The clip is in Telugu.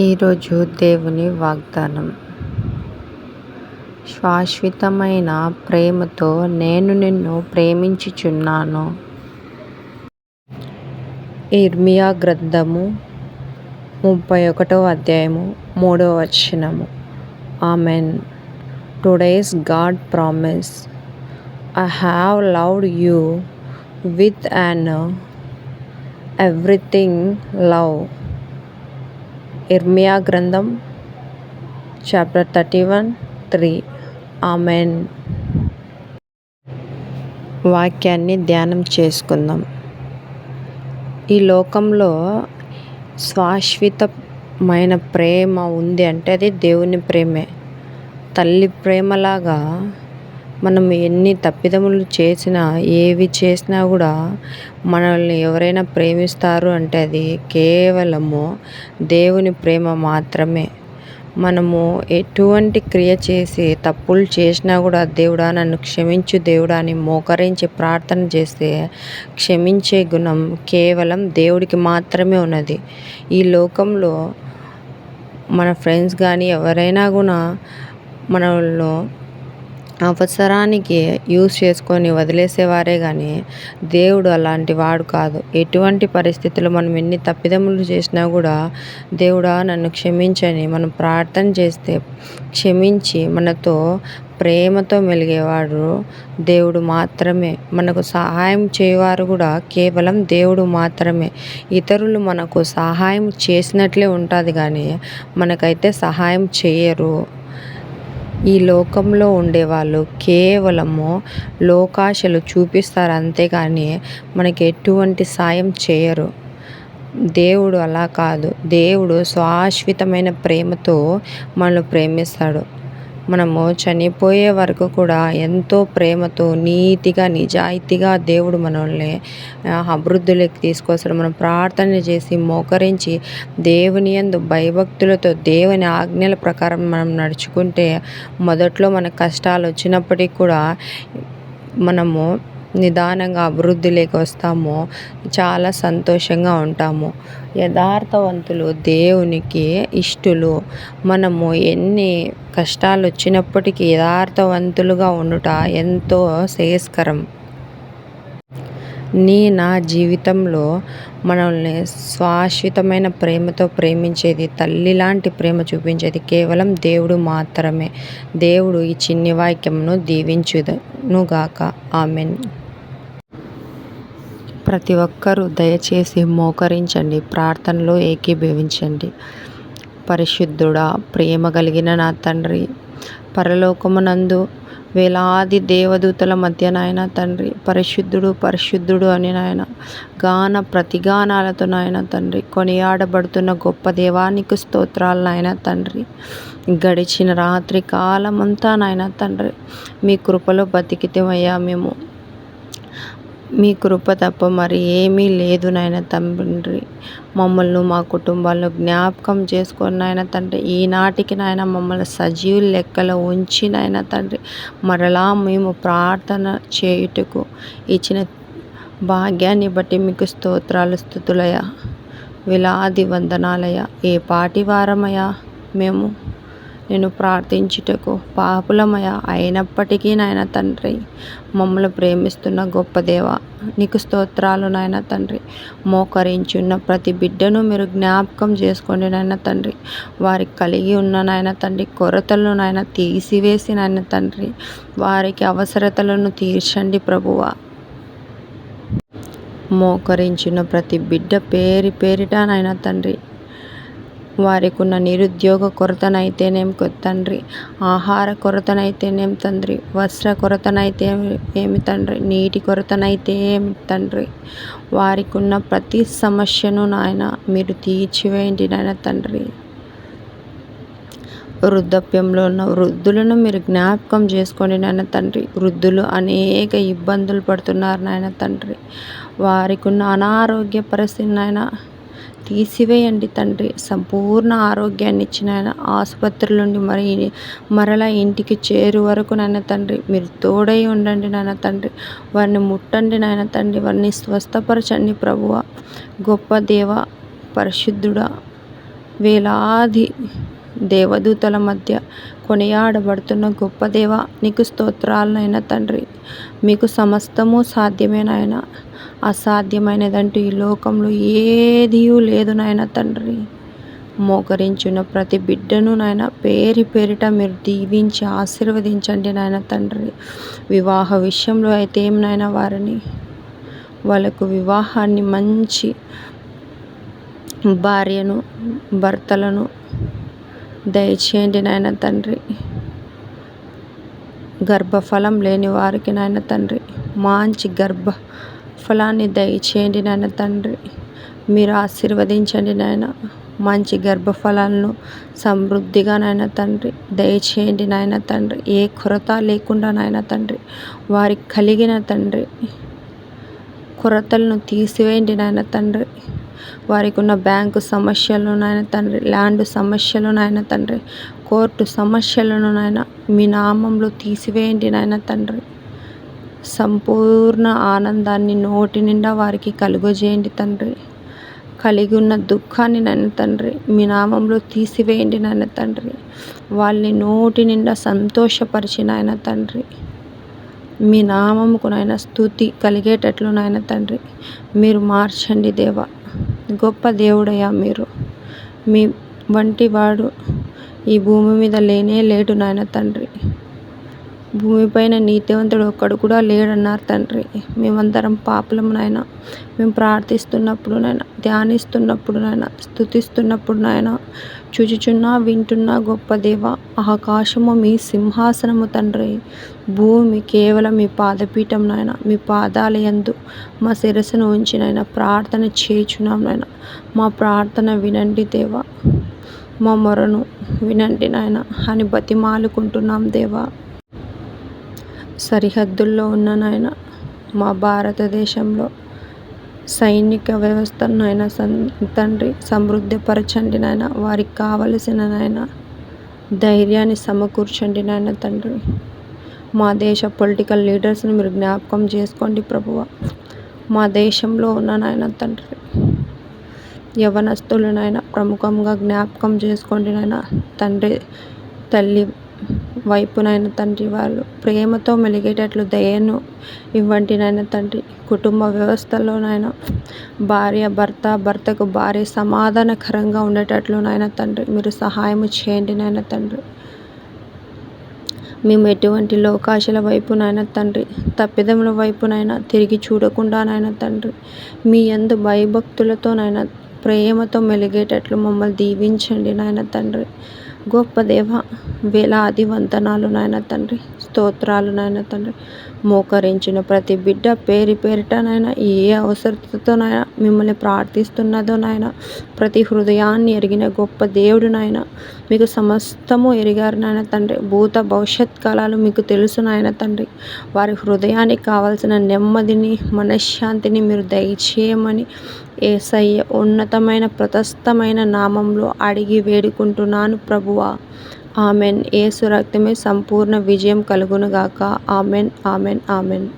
ఈరోజు దేవుని వాగ్దానం. శాశ్వతమైన ప్రేమతో నేను నిన్ను ప్రేమించుచున్నాను. ఇర్మియా గ్రంథము ముప్పై ఒకటో అధ్యాయము మూడవ వచనము. Amen. Today's God promise. I have loved you with an everything love. ఇర్మియా గ్రంథం chapter thirty one three. Amen. వాక్యాన్ని ధ్యానం చేసుకుందాం. ఈ లోకంలో శాశ్వతమైన ప్రేమ ఉంది అంటే అది దేవుని ప్రేమే. తల్లి ప్రేమలాగా మనం ఎన్ని తప్పిదములు చేసినా ఏవి చేసినా కూడా మనల్ని ఎవరైనా ప్రేమిస్తారు అంటే అది కేవలము దేవుని ప్రేమ మాత్రమే. మనము ఎటువంటి క్రియ చేసి తప్పులు చేసినా కూడా దేవుడా నన్ను క్షమించు దేవుడా అని మోకరించి ప్రార్థన చేస్తే క్షమించే గుణం కేవలం దేవుడికి మాత్రమే ఉన్నది. ఈ లోకంలో మన ఫ్రెండ్స్ కానీ ఎవరైనా కూడా మనలో అవసరానికి యూస్ చేసుకొని వదిలేసేవారే కానీ దేవుడు అలాంటి వాడు కాదు. ఎటువంటి పరిస్థితుల్లో మనం ఎన్ని తప్పిదములు చేసినా కూడా దేవుడా నన్ను క్షమించని మనం ప్రార్థన చేస్తే క్షమించి మనతో ప్రేమతో మెలిగేవాడు దేవుడు మాత్రమే. మనకు సహాయం చేయవారు కూడా కేవలం దేవుడు మాత్రమే. ఇతరులు మనకు సహాయం చేసినట్లే ఉంటుంది కానీ మనకైతే సహాయం చేయరు. ఈ లోకంలో ఉండేవాళ్ళు కేవలము లోకాశలు చూపిస్తారు అంతేగాని మనకి ఎటువంటి సాయం చేయరు. దేవుడు అలా కాదు. దేవుడు శాశ్వతమైన ప్రేమతో మనల్ని ప్రేమిస్తాడు. మనము చనిపోయే వరకు కూడా ఎంతో ప్రేమతో నీతిగా నిజాయితీగా దేవుడు మనల్ని అభివృద్ధిలోకి తీసుకొస్తాడు. మనం ప్రార్థన చేసి మోకరించి దేవుని యందు భయభక్తులతో దేవుని ఆజ్ఞల ప్రకారం మనం నడుచుకుంటే మొదట్లో మన కష్టాలు వచ్చినప్పటికీ కూడా మనము నిదానంగా అభివృద్ధిలోకి వస్తామో చాలా సంతోషంగా ఉంటాము. యథార్థవంతులు దేవునికి ఇష్టలు. మనము ఎన్ని కష్టాలు వచ్చినప్పటికీ యథార్థవంతులుగా ఉండుట ఎంతో శ్రేయస్కరం. నీ నా జీవితంలో మనల్ని శాశ్వతమైన ప్రేమతో ప్రేమించేది తల్లి లాంటి ప్రేమ చూపించేది కేవలం దేవుడు మాత్రమే. దేవుడు ఈ చిన్ని వాక్యంను దీవించునుగాక ఆమెన్. ప్రతి ఒక్కరూ దయచేసి మోకరించండి ప్రార్థనలో ఏకీభవించండి. పరిశుద్ధుడా ప్రేమ కలిగిన నా తండ్రి పరలోకమునందు వేలాది దేవదూతల మధ్య నాయన తండ్రి పరిశుద్ధుడు పరిశుద్ధుడు అని నాయన గాన ప్రతిగానాలతో నాయన తండ్రి కొనియాడబడుతున్న గొప్ప దేవానికి స్తోత్రాలు నాయన తండ్రి. గడిచిన రాత్రి కాలమంతా నాయన తండ్రి మీ కృపలో బతికితేమయ్యా మేము మీ కృప తప్ప మరి ఏమీ లేదు నాయన తండ్రి. మమ్మల్ని మా కుటుంబాల్లో జ్ఞాపకం చేసుకొని నాయన తండ్రి ఈనాటికి నాయన మమ్మల్ని సజీవ లెక్కలో ఉంచి నాయన తండ్రి మరలా మేము ప్రార్థన చేయుటకు ఇచ్చిన భాగ్యాన్ని బట్టి మీకు స్తోత్రాలు స్థుతులయ విలాది వందనాలయ ఏ పాటి వారమయ్యా మేము? నేను ప్రార్థించుటకు పాపులమయ అయినప్పటికీ నాయన తండ్రి మమ్మల్ని ప్రేమిస్తున్న గొప్ప దేవ నీకు స్తోత్రాలు నాయన తండ్రి. మోకరించున్న ప్రతి బిడ్డను మీరు జ్ఞాపకం చేసుకోండి నాయన తండ్రి. వారికి కలిగి ఉన్న నాయన తండ్రి కొరతలను నాయన తీసివేసి నాయన తండ్రి. వారికి అవసరతలను తీర్చండి ప్రభువ. మోకరించిన ప్రతి బిడ్డ పేరు పేరిట నాయన తండ్రి. వారికి ఉన్న నిరుద్యోగ కొరతనైతేనేం తండ్రి? ఆహార కొరతనైతేనేం తండ్రి? వస్త్ర కొరతనైతే ఏమి తండ్రి? నీటి కొరతనైతే ఏమి తండ్రి? వారికి ఉన్న ప్రతి సమస్యను నాయన మీరు తీర్చివేయండి నాయన తండ్రి. వృద్ధాప్యంలో ఉన్న వృద్ధులను మీరు జ్ఞాపకం చేసుకోండి నాయన తండ్రి. వృద్ధులు అనేక ఇబ్బందులు పడుతున్నారు నాయన తండ్రి. వారికి ఉన్న అనారోగ్య పరిస్థితి నాయన తీసివేయండి తండ్రి. సంపూర్ణ ఆరోగ్యాన్ని ఇచ్చిన ఆయన ఆసుపత్రి నుండి మరి మరలా ఇంటికి చేరు వరకు నాయన తండ్రి. మీరు తోడై ఉండండి నాయన తండ్రి. వారిని ముట్టండి నాయన తండ్రి. వారిని స్వస్థపరచండి ప్రభువ. గొప్ప దేవ పరిశుద్ధుడా వేలాది దేవదూతల మధ్య కొనియాడబడుతున్న గొప్ప దేవ నీకు స్తోత్రాలనైనా తండ్రి. మీకు సమస్తము సాధ్యమేనాయన అసాధ్యమైనదంటూ ఈ లోకంలో ఏదీ లేదు నాయన తండ్రి. మోకరించిన ప్రతి బిడ్డను నాయన పేరు పేరిట మీరు దీవించి ఆశీర్వదించండి నాయన తండ్రి. వివాహ విషయంలో అయితే ఏం నాయన వారిని? వాళ్ళకు వివాహాన్ని మంచి భార్యను భర్తలను దయచేయండి నాయన తండ్రి. గర్భఫలం లేని వారికి నాయన తండ్రి. మంచి గర్భ ఫలాన్ని దయచేయండి నాయన తండ్రి. మీరు ఆశీర్వదించండి నాయన. మంచి గర్భఫలాలను సమృద్ధిగా నాయన తండ్రి. దయచేయండి నాయన తండ్రి. ఏ కొరత లేకుండా నాయన తండ్రి. వారికి కలిగిన తండ్రి. కొరతలను తీసివేయండి నాయన తండ్రి. వారికి ఉన్న బ్యాంకు సమస్యలను నాయన తండ్రి. ల్యాండ్ సమస్యలు నాయన తండ్రి. కోర్టు సమస్యలను నాయన. మీ నామంలో తీసివేయండి నాయన తండ్రి. సంపూర్ణ ఆనందాన్ని నోటి నిండా వారికి కలుగజేయండి తండ్రి. కలిగి ఉన్న దుఃఖాన్ని నాయన తండ్రి మీ నామంలో తీసివేయండి నాయన తండ్రి. వాళ్ళని నోటి నిండా సంతోషపరిచి నాయన తండ్రి. మీ నామముకు నాయన స్థుతి కలిగేటట్లు నాయన తండ్రి. మీరు మార్చండి దేవ. గొప్ప దేవుడయ్యా మీరు. మీ వంటి వాడు ఈ భూమి మీద లేనే లేడు నాయన తండ్రి. భూమిపైన నీతివంతుడు ఒక్కడు కూడా లేడన్నారు తండ్రి. మేమందరం పాపలము నాయన. మేము ప్రార్థిస్తున్నప్పుడు నాయన ధ్యానిస్తున్నప్పుడు నాయన స్థుతిస్తున్నప్పుడు నాయన చూచుచున్నా వింటున్నా గొప్ప దేవ ఆకాశము మీ సింహాసనము తండ్రి. భూమి కేవలం మీ పాదపీఠం నాయన మీ పాదాల యందు మా శిరస్సును ఉంచి నాయన ప్రార్థన చేయుచున్నాం నాయన. మా ప్రార్థన వినండి దేవా. మా మొరను వినండి నాయన. అని బతిమాలుకుంటున్నాం దేవా. సరిహద్దుల్లో ఉన్న నాయన మా భారతదేశంలో సైనిక వ్యవస్థను నాయన సన్ తండ్రి సమృద్ధిపరచండి నాయన. వారికి కావలసిన నాయన ధైర్యాన్ని సమకూర్చండి నాయన తండ్రి. మా దేశ పొలిటికల్ లీడర్స్ని మీరు జ్ఞాపకం చేసుకోండి ప్రభువ. మా దేశంలో ఉన్న నాయన తండ్రి యవనస్తులనైనా ప్రముఖంగా జ్ఞాపకం చేసుకోండి నాయన. తండ్రి తల్లి వైపునైన తండ్రి వాళ్ళు ప్రేమతో మెలిగేటట్లు దయను ఇవ్వండి నాయన తండ్రి కుటుంబ వ్యవస్థలోనైనా భార్య భర్త భర్తకు భార్య సమాధానకరంగా ఉండేటట్లు నాయన తండ్రి మీరు సహాయం చేయండి నాయన తండ్రి. మేము ఎటువంటి లోకాశల వైపు నాయన తండ్రి తప్పిదముల వైపునైనా తిరిగి చూడకుండా నాయన తండ్రి మీ ఎందు భయభక్తులతోనైనా ప్రేమతో మెలిగేటట్లు మమ్మల్ని దీవించండి నాయన తండ్రి. గొప్ప దేవ వేలాది వందనాలు నాయన తండ్రి స్తోత్రాలు నాయన తండ్రి. మోకరించిన ప్రతి బిడ్డ పేరు పేరిటనైనా ఏ అవసరతతోనైనా మిమ్మల్ని ప్రార్థిస్తున్నదో నాయన ప్రతి హృదయాన్ని ఎరిగిన గొప్ప దేవుడు నాయన మీకు సమస్తము ఎరిగారు నాయన తండ్రి. భూత భవిష్యత్ కాలాలు మీకు తెలుసు నాయన తండ్రి. వారి హృదయానికి కావాల్సిన నెమ్మదిని మనశ్శాంతిని మీరు దయచేయమని ఏసయ్య ఉన్నతమైన ప్రతస్థమైన నామంలో అడిగి వేడుకుంటున్నాను ప్రభువా. ఆమెన్. ఏసు రక్తమే సంపూర్ణ విజయం కలుగునుగాక ఆమెన్. ఆమెన్. ఆమెన్.